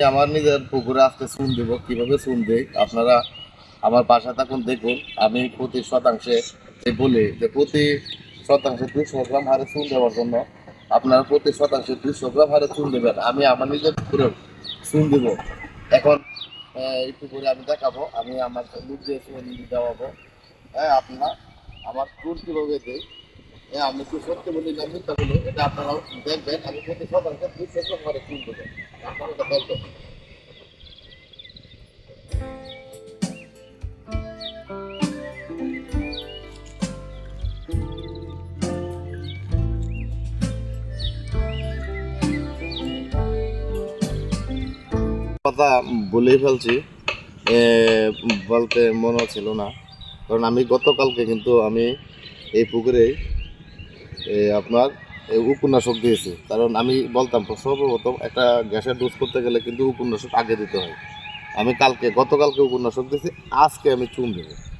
আমার নিজের পুকুরে আজকে চুন দেবো, কীভাবে চুন দেই? আপনারা আমার বাসা থাকুন দেখুন, আমি প্রতি শতাংশে বলি যে প্রতি শতাংশে দুশো গ্রাম হারে চুন দেওয়ার জন্য আপনারা প্রতি শতাংশে দুশো গ্রাম হারে চুন দেবেন। আমি আমার নিজের পুকুরে চুন দেবো। এখন এই পুকুরে আমি দেখাবো, আমি আমার লুক দিয়ে চুন দেওয়াবো। হ্যাঁ আপনারা আমার চুন কীভাবে দেই? হ্যাঁ আমি কি সত্যি বলি না মিথ্যা বলি এটা আপনারাও দেখবেন। আমি প্রতি চুন দেবো আপনারা কথা বলেই ফেলছি। বলতে মনে ছিল না। কারণ আমি গতকালকে কিন্তু আমি এই পুকুরে আপনার উপন্যাসক দিয়েছে। কারণ আমি বলতাম, সর্বপ্রথম একটা গ্যাসের ডোজ করতে গেলে কিন্তু উপন্যাসক আগে দিতে হয়। আমি কালকে, গতকালকে উপন্যাসক দিয়েছি, আজকে আমি চুন দেবো।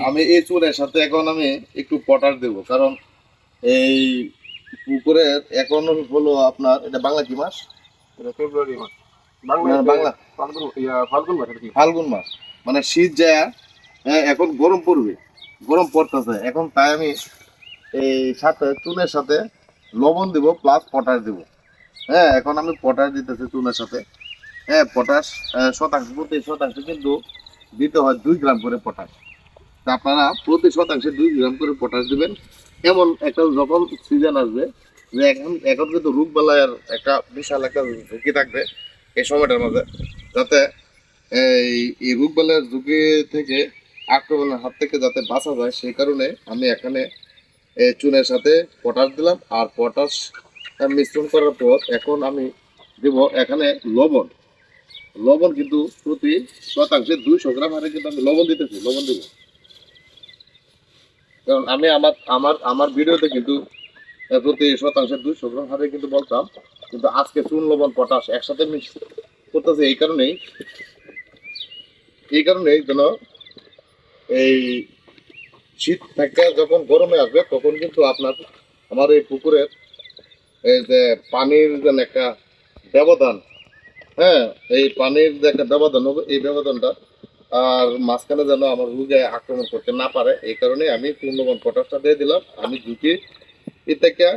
আমি এই চুনের সাথে এখন আমি একটু পটাশ দেব কারণ এই পুকুরের এখন হলো আপনার এটা বাংলা কি মাস? এটা ফেব্রুয়ারি মাস। বাংলা। ফাল্গুন ফাল্গুন মাস ফাল্গুন মাস। মানে শীত যায় হ্যাঁ, এখন গরম পড়বে গরম পড়তেছে। এখন তাই আমি এই সাথে চুনের সাথে লবণ দিব প্লাস পটাশ দিব। হ্যাঁ এখন আমি পটাশ দিতেছি চুনের সাথে। হ্যাঁ পটাশ শতাংশ প্রতি শতাংশ কিন্তু দিতে হয় দুই গ্রাম করে পটাশ আপনারা প্রতি শতাংশে দুই গ্রাম করে পটাশ দিবেন। এমন একটা যখন সিজন আসবে, যে এখন এখন কিন্তু রোগ বালায়ের একটা বিশাল একটা ঝুঁকি থাকবে এই সময়টার মধ্যে। যাতে এই এই রোগ বালায়ের ঝুঁকি থেকে আক্রমণের হাত থেকে যাতে বাঁচা যায়, সেই কারণে আমি এখানে চুনের সাথে পটাশ দিলাম। আর পটাশ মিশ্রণ করার পর এখন আমি দেব এখানে লবণ। লবণ কিন্তু প্রতি শতাংশে দুইশো গ্রাম হারে কিন্তু আমি লবণ দিতেছি, লবণ দিব। কারণ আমি আমার আমার আমার ভিডিওতে কিন্তু প্রতি শতাংশে দুইশো গ্রাম হারে কিন্তু বলতাম, কিন্তু আজকে চুন, লবণ, পটাশ একসাথে মিক্স করতেছে এই কারণেই এই কারণেই যেন এই শীত থেকে যখন গরমে আসবে, তখন কিন্তু আপনার, আমার এই পুকুরের এই যে পানির যেন একটা ব্যবধান হ্যাঁ এই পানির যে একটা ব্যবধান হবে, এই ব্যবধানটা আর মাঝখানে যেন আমার রোগে আক্রমণ করতে না পারে, এই কারণে আমি পূর্ণবন পটাশটা দিয়ে দিলাম। আমি ঝুঁকি এটাকে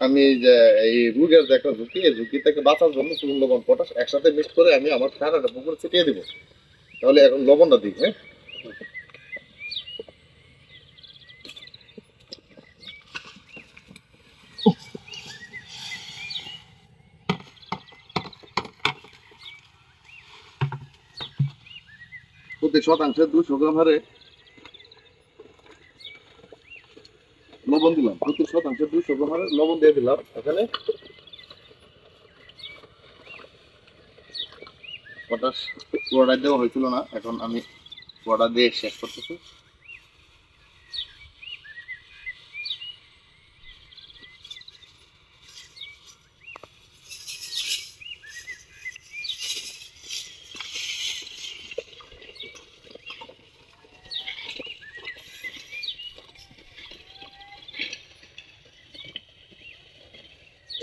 আমি যে, এই রোগের যে একটা ঝুঁকি, এই ঝুঁকি থেকে বাঁচার জন্য পূর্ণবন পটাশ একসাথে মিক্স করে আমি আমার সারাটা পুকুরে ছিটিয়ে দিব। তাহলে এখন লবণটা দিই হ্যাঁ? প্রতি শতাংশে দুশো গ্রাম হারে লবণ দিলাম। প্রতি শতাংশে দুশো গ্রাম হারে লবণ দিয়ে দিলাম এখানে। পটাশ পুরোটা দেওয়া হয়েছিল না, এখন আমি পুরোটা দিয়ে শেষ করতেছি।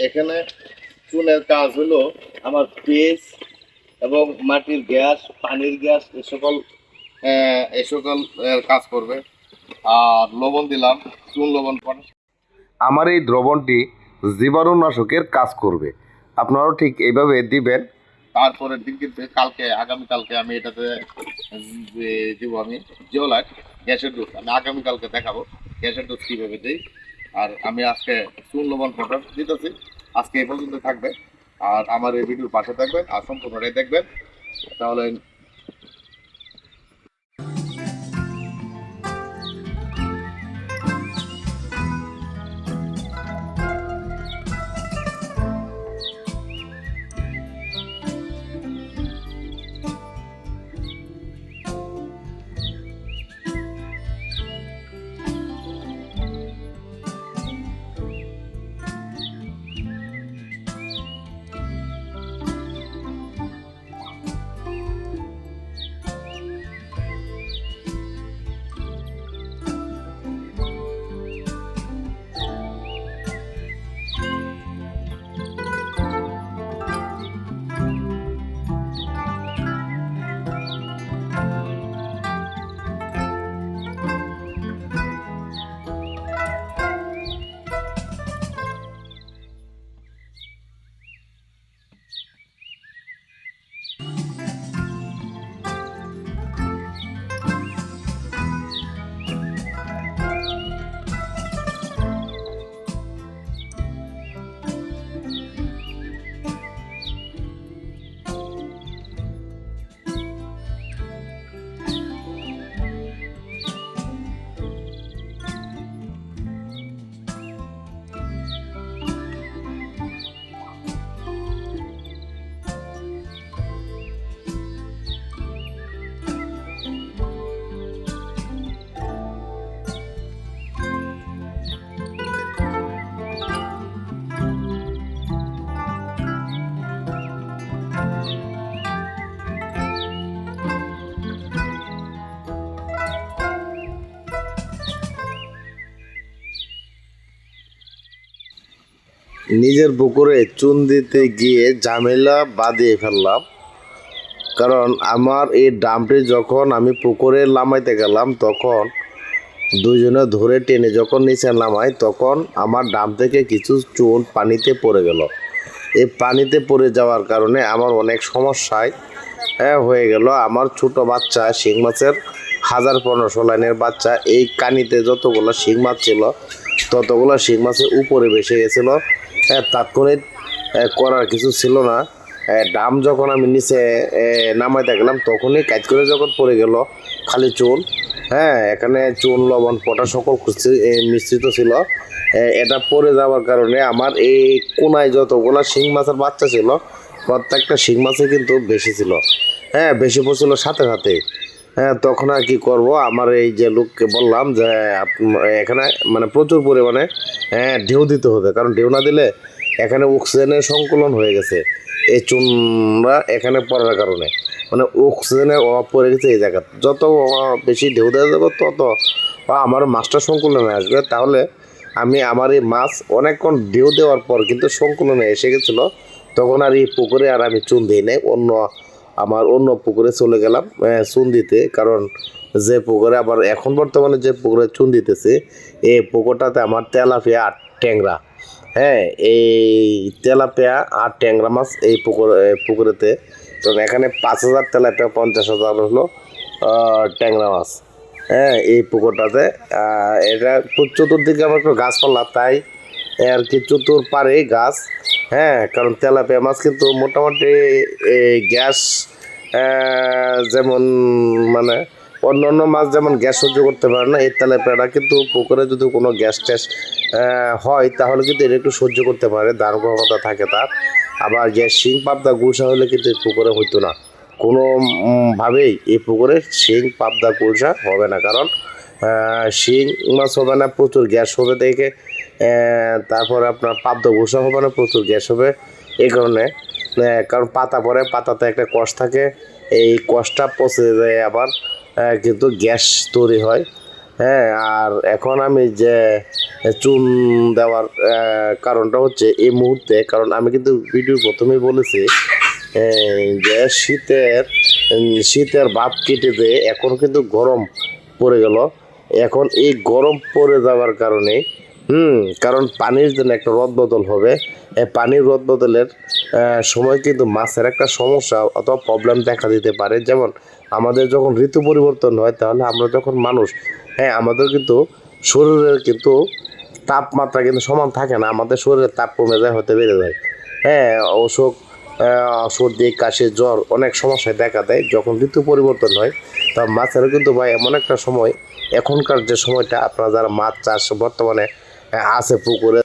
এখানে চুনের কাজ হলো আমার পেজ এবং মাটির গ্যাস পানির গ্যাস এ সকল এ সকল কাজ করবে। আর লবণ দিলাম চুন লবণ পটাশ আমার এই দ্রবণটি জীবাণুনাশকের কাজ করবে। আপনারাও ঠিক এইভাবে দিবেন। তারপরের দিন কিন্তু কালকে আগামীকালকে আমি এটাতে দিব আমি জিওলাইট গ্যাসের ডোজ আমি আগামীকালকে দেখাবো গ্যাসের ডোজ কীভাবে দিই। আর আমি আজকে চুন লবণ পটাশ দিতেছি। আজকে এই পর্যন্ত থাকবে। আর আমার এই ভিডিওর পাশে থাকবেন আর সম্পূর্ণটাই দেখবেন। তাহলে নিজের পুকুরে চুন দিতে গিয়ে ঝামেলা বাঁধিয়ে ফেললাম। কারণ আমার এই ড্রামটি যখন আমি পুকুরে নামাইতে গেলাম তখন দুজনে ধরে টেনে যখন নিচে নামাই তখন আমার ড্রাম থেকে কিছু চুন পানিতে পড়ে গেল। এই পানিতে পড়ে যাওয়ার কারণে আমার অনেক সমস্যায় হ্যাঁ, গেল। আমার ছোট বাচ্চা শিং মাছের হাজার পনেরোশো লাইনের বাচ্চা। এই কানিতে যতগুলো শিং মাছ ছিল ততগুলো শিং মাছের উপরে ভেসে গেছিল। তাৎক্ষণিক করার কিছু ছিল না। ডাম যখন আমি নিচে এ, নামাইতে গেলাম তখনই কাজ করে যখন পড়ে গেল খালি চুন হ্যাঁ এখানে চুন লবণ পটা সকল মিশ্রিত ছিল। এটা পড়ে যাওয়ার কারণে আমার এই কোনায় যতগুলো শিং মাছের বাচ্চা ছিল প্রত্যেকটা শিং মাছে কিন্তু বেশি ছিল হ্যাঁ বেশি পড়ছিল সাথে সাথে। হ্যাঁ তখন আর কি করব? আমার এই যে লোককে বললাম যে এখানে মানে প্রচুর পরিমাণে হ্যাঁ ঢেউ দিতে হবে। কারণ ঢেউ না দিলে এখানে অক্সিজেনের সংকলন হয়ে গেছে। এই চুনরা এখানে পড়ার কারণে। মানে অক্সিজেনের অভাব পড়ে গেছে এই জায়গা যত বেশি ঢেউ দেওয়া যাবে, তত আমার মাছটা সংকুলনে আসবে। তাহলে আমি আমার এই মাছ অনেকক্ষণ ঢেউ দেওয়ার পর কিন্তু সংকুলনে এসে গেছিল। তখন আর এই পুকুরে আর আমি চুন দিই নাই, অন্য আমার অন্য পুকুরে চলে গেলাম চুন দিতে কারণ যে পুকুরে আবার এখন বর্তমানে যে পুকুরে চুন দিতেছে এই পুকুরটাতে আমার তেলাপিয়া আর ট্যাংরা। হ্যাঁ এই তেলাপিয়া আর ট্যাংরা মাছ এই পুকুর পুকুরেতে। তো এখানে পাঁচ হাজার তেলাপিয়া, পঞ্চাশ হাজার হলো ট্যাংরা মাছ। হ্যাঁ এই পুকুরটাতে এটা চতুর্দিকে আমার একটু গাছপালা, তাই আর কি চতুর পারে গাছ হ্যাঁ কারণ তেলাপিয়া মাছ কিন্তু মোটামুটি এই গ্যাস যেমন মানে অন্য অন্য মাছ যেমন গ্যাস সহ্য করতে পারে না, এই তেলাপিয়াটা কিন্তু পুকুরে যদি কোনো গ্যাস ট্যাস হয়, তাহলে কিন্তু এটা একটু সহ্য করতে পারে দান ক্ষমতা থাকে তার। আবার যে শিং, পাবদা গুসা হলে কিন্তু এই পুকুরে হইতো না। কোনোভাবেই এই পুকুরে শিং, পাবদা গুসা হবে না, কারণ শিং মাছ হবে না, প্রচুর গ্যাস হবে দেখে। তারপরে আপনার পাদ্য ঘোষা হবে না প্রচুর গ্যাস হবে। এই কারণে কারণ পাতা পরে, পাতাতে একটা কষ থাকে। এই কষটা পচে যায় আবার কিন্তু গ্যাস তৈরি হয়। হ্যাঁ আর এখন আমি যে চুন দেওয়ার কারণটা হচ্ছে এই মুহূর্তে, কারণ আমি কিন্তু ভিডিও প্রথমেই বলেছি যে শীতের শীতের ভাব কেটে দিয়ে এখন কিন্তু গরম পড়ে গেল। এখন এই গরম পড়ে যাওয়ার কারণে হুম, কারণ পানির জন্য একটা রদ বদল হবে। এই পানির রদ বদলের সময় কিন্তু মাছের একটা সমস্যা অথবা প্রবলেম দেখা দিতে পারে। যেমন, আমাদের যখন ঋতু পরিবর্তন হয়, তাহলে আমরা যখন মানুষ হ্যাঁ আমাদের কিন্তু শরীরের কিন্তু তাপমাত্রা কিন্তু সমান থাকে না। আমাদের শরীরের তাপ কমে যায় হতে বেড়ে যায়। হ্যাঁ অসুখ সর্দি, কাশি, জ্বর অনেক সমস্যায় দেখা দেয়। যখন ঋতু পরিবর্তন হয় তা মাছেরও কিন্তু ভাই এমন একটা সময়, এখনকার যে সময়টা, আপনারা যারা মাছ চাষ বর্তমানে আছে পুকুরে।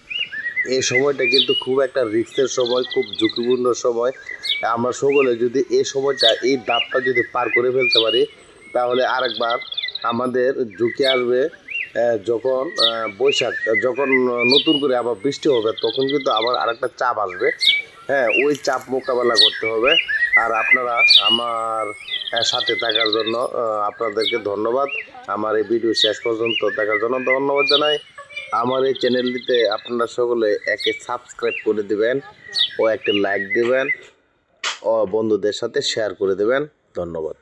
এই সময়টা কিন্তু খুব একটা রিস্কের সময়, খুব ঝুঁকিপূর্ণ সময়। আমরা সকলে যদি এই সময়টা, এই দাপটা যদি পার করে ফেলতে পারি, তাহলে আরেকবার আমাদের ঝুঁকি আসবে যখন বৈশাখ, যখন নতুন করে আবার বৃষ্টি হবে, তখন কিন্তু আবার আরেকটা চাপ আসবে। হ্যাঁ ওই চাপ মোকাবেলা করতে হবে। আর আপনারা আমার সাথে থাকার জন্য আপনাদেরকে ধন্যবাদ। আমার এই ভিডিও শেষ পর্যন্ত দেখার জন্য ধন্যবাদ জানাই। আমার এই চ্যানেলটিতে আপনারা সকলে একে সাবস্ক্রাইব করে দিবেন ও একটি লাইক দিবেন ও বন্ধুদের সাথে শেয়ার করে দেবেন। ধন্যবাদ।